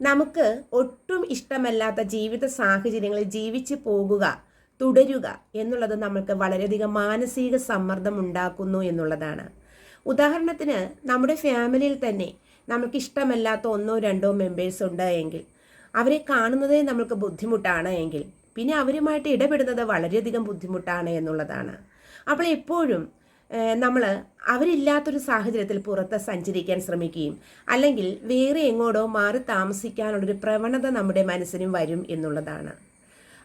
നമുക്ക് ഒട്ടും ഇഷ്ടമല്ലാത്ത ജീവിത സാഹചര്യങ്ങളിൽ ജീവിച്ചു പോകുക തുടരുക എന്നുള്ളത് നമ്മൾക്ക് വളരെയധികം മാനസിക സമ്മർദ്ദം ഉണ്ടാക്കുന്നു എന്നുള്ളതാണ്. ഉദാഹരണത്തിന് നമ്മുടെ ഫാമിലിയിൽ തന്നെ നമുക്ക് ഇഷ്ടമല്ലാത്ത ഒന്നോ രണ്ടോ മെമ്പേഴ്സ് ഉണ്ട് എങ്കിൽ അവരെ കാണുന്നതേ നമ്മൾക്ക് ബുദ്ധിമുട്ടാണ് എങ്കിൽ പിന്നെ അവരുമായിട്ട് ഇടപെടുന്നത് വളരെയധികം ബുദ്ധിമുട്ടാണ് എന്നുള്ളതാണ്. അപ്പോൾ എപ്പോഴും നമ്മൾ അവരില്ലാത്തൊരു സാഹചര്യത്തിൽ പുറത്ത് സഞ്ചരിക്കാൻ ശ്രമിക്കുകയും അല്ലെങ്കിൽ വേറെ എങ്ങോട്ടോ മാറി താമസിക്കാനുള്ളൊരു പ്രവണത നമ്മുടെ മനസ്സിനും വരും എന്നുള്ളതാണ്.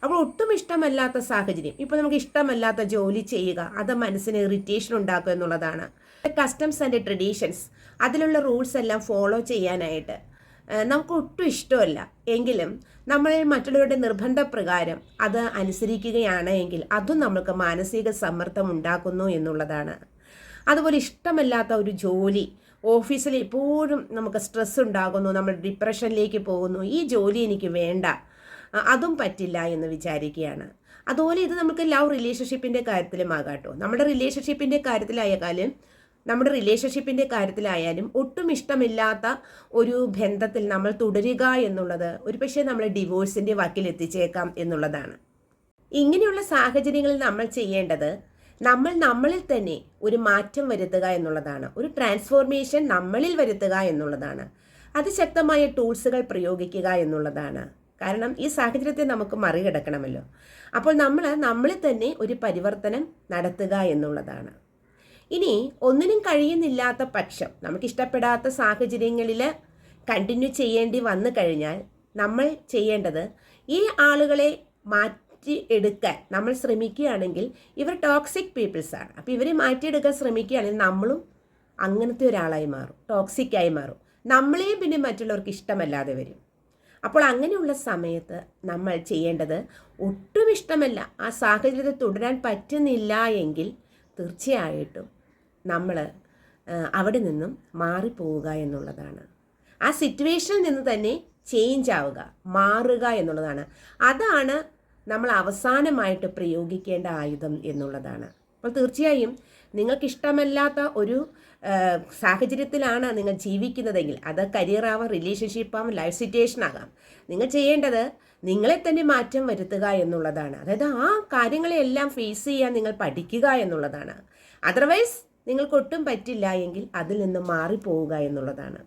അപ്പോൾ ഒട്ടും ഇഷ്ടമല്ലാത്ത സാഹചര്യം. ഇപ്പോൾ നമുക്ക് ഇഷ്ടമല്ലാത്ത ജോലി ചെയ്യുക അത് മനസ്സിന് ഇറിറ്റേഷൻ ഉണ്ടാക്കുക എന്നുള്ളതാണ്. കസ്റ്റംസ് ആൻഡ് ട്രഡീഷൻസ് അതിലുള്ള റൂൾസ് എല്ലാം ഫോളോ ചെയ്യാനായിട്ട് നമുക്ക് ഒട്ടും ഇഷ്ടമല്ല. എങ്കിലും നമ്മൾ മറ്റുള്ളവരുടെ നിർബന്ധപ്രകാരം അത് അനുസരിക്കുകയാണ് എങ്കിൽ അതും നമുക്ക് മാനസിക സമ്മർദ്ദം ഉണ്ടാക്കുന്നു എന്നുള്ളതാണ്. അതുപോലെ ഇഷ്ടമല്ലാത്ത ഒരു ജോലി ഓഫീസിൽ എപ്പോഴും നമുക്ക് സ്ട്രെസ് ഉണ്ടാകുന്നു നമ്മൾ ഡിപ്രഷനിലേക്ക് പോകുന്നു ഈ ജോലി എനിക്ക് വേണ്ട അതും പറ്റില്ല എന്ന് വിചാരിക്കുകയാണ്. അതുപോലെ ഇത് നമുക്ക് ലവ് റിലേഷൻഷിപ്പിന്റെ കാര്യത്തിലും ആകാട്ടോ. നമ്മുടെ റിലേഷൻഷിപ്പിന്റെ കാര്യത്തിലായാലും നമ്മുടെ റിലേഷൻഷിപ്പിന്റെ കാര്യത്തിലായാലും ഒട്ടും ഇഷ്ടമില്ലാത്ത ഒരു ബന്ധത്തിൽ നമ്മൾ തുടരുക എന്നുള്ളത് ഒരു പക്ഷേ നമ്മൾ ഡിവോഴ്സിന്റെ വക്കിൽ എത്തിച്ചേക്കാം എന്നുള്ളതാണ്. ഇങ്ങനെയുള്ള സാഹചര്യങ്ങളിൽ നമ്മൾ ചെയ്യേണ്ടത് നമ്മൾ നമ്മളിൽ തന്നെ ഒരു മാറ്റം വരുത്തുക എന്നുള്ളതാണ്. ഒരു ട്രാൻസ്ഫോർമേഷൻ നമ്മളിൽ വരുത്തുക എന്നുള്ളതാണ്. അതിശക്തമായ ടൂൾസുകൾ പ്രയോഗിക്കുക എന്നുള്ളതാണ്. കാരണം ഈ സാഹചര്യത്തെ നമുക്ക് മറികടക്കണമല്ലോ. അപ്പോൾ നമ്മൾ നമ്മളിൽ തന്നെ ഒരു പരിവർത്തനം നടത്തുക എന്നുള്ളതാണ്. ഇനി ഒന്നിനും കഴിയുന്നില്ലാത്ത പക്ഷം നമുക്കിഷ്ടപ്പെടാത്ത സാഹചര്യങ്ങളിൽ കണ്ടിന്യൂ ചെയ്യേണ്ടി വന്നു കഴിഞ്ഞാൽ നമ്മൾ ചെയ്യേണ്ടത് ഈ ആളുകളെ മാറ്റി എടുക്കാൻ നമ്മൾ ശ്രമിക്കുകയാണെങ്കിൽ ഇവർ ടോക്സിക് പീപ്പിൾസ് ആണ്. അപ്പോൾ ഇവരെ മാറ്റിയെടുക്കാൻ ശ്രമിക്കുകയാണെങ്കിൽ നമ്മളും അങ്ങനത്തെ ഒരാളായി മാറും ടോക്സിക്കായി മാറും. നമ്മളെയും പിന്നെ മറ്റുള്ളവർക്ക് ഇഷ്ടമല്ലാതെ വരും. അപ്പോൾ അങ്ങനെയുള്ള സമയത്ത് നമ്മൾ ചെയ്യേണ്ടത് ഒട്ടും ഇഷ്ടമല്ല. ആ സാഹചര്യത്തിൽ തുടരാൻ പറ്റുന്നില്ല എങ്കിൽ തീർച്ചയായിട്ടും നമ്മൾ അവിടെ നിന്നും മാറിപ്പോവുക എന്നുള്ളതാണ്. ആ സിറ്റുവേഷനിൽ നിന്ന് തന്നെ ചേഞ്ച് ആവുക മാറുക എന്നുള്ളതാണ്. അതാണ് നമ്മൾ അവസാനമായിട്ട് പ്രയോഗിക്കേണ്ട ആയുധം എന്നുള്ളതാണ്. അപ്പോൾ തീർച്ചയായും നിങ്ങൾക്കിഷ്ടമല്ലാത്ത ഒരു സാഹചര്യത്തിലാണ് നിങ്ങൾ ജീവിക്കുന്നതെങ്കിൽ അത് കരിയർ ആവാം റിലേഷൻഷിപ്പ് ആവാം ലൈഫ് സിറ്റുവേഷൻ ആകാം. നിങ്ങൾ ചെയ്യേണ്ടത് നിങ്ങളെ തന്നെ മാറ്റം വരുത്തുക എന്നുള്ളതാണ്. അതായത് ആ കാര്യങ്ങളെല്ലാം ഫേസ് ചെയ്യാൻ നിങ്ങൾ പഠിക്കുക എന്നുള്ളതാണ്. അതർവൈസ് നിങ്ങൾക്കൊട്ടും പറ്റില്ല എങ്കിൽ അതിൽ നിന്ന് മാറിപ്പോവുക എന്നുള്ളതാണ്.